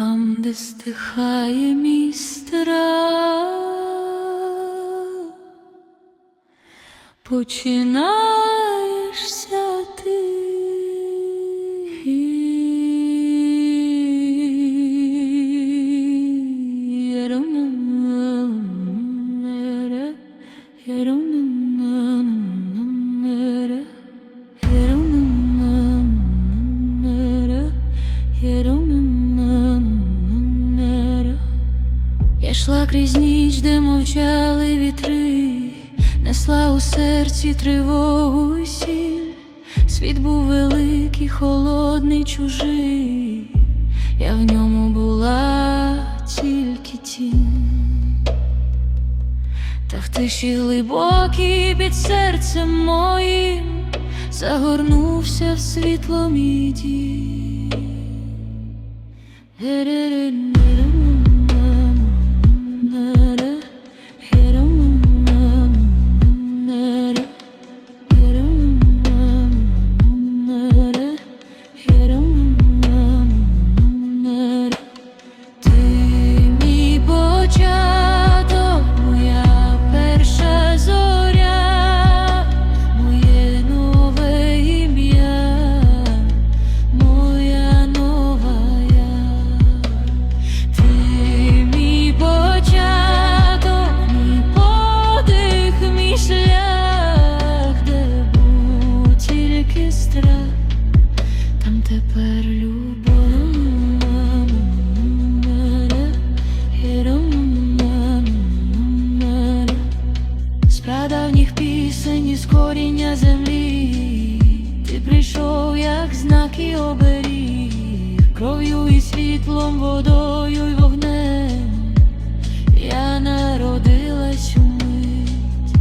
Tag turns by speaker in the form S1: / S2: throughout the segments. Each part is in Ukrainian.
S1: Там, де стихає мій страх, починаєшся крізь ніч, де мовчали вітри, несла у серці тривогу і сіль. Світ був великий, холодний, чужий, я в ньому була тільки тінь. Та в тиші глибокій під серцем моїм загорнувся в світло мій дім. І оберіг, кров'ю і світлом, водою й вогнем. Я народилась у мить,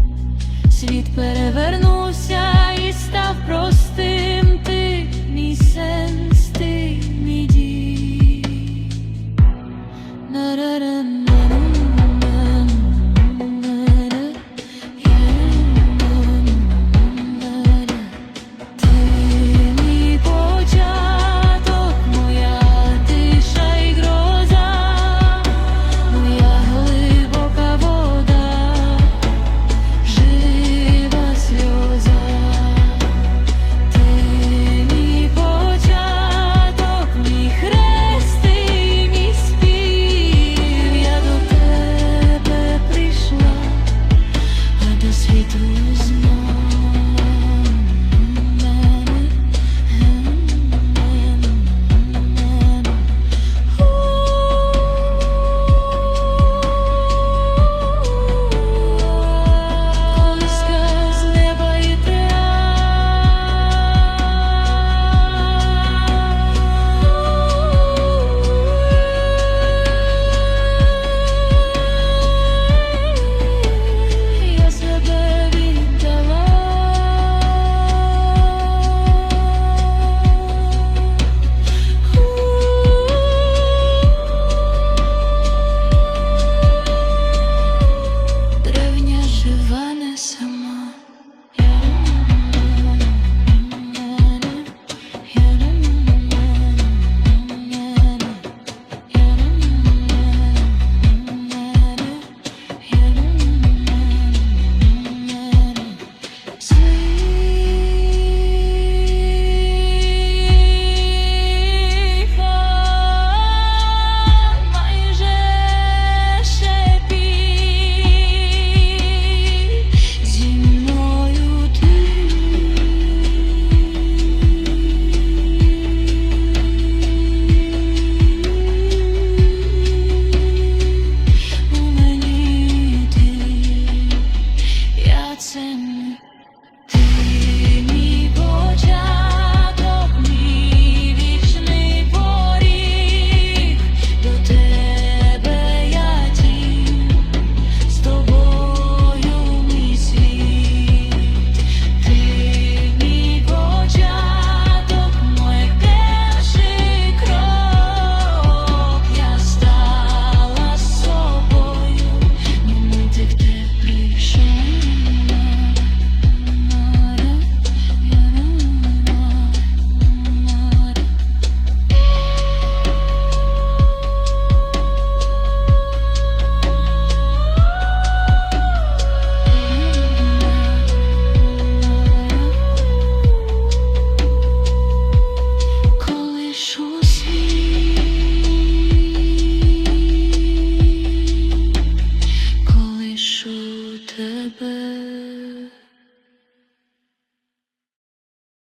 S1: світ перевернувся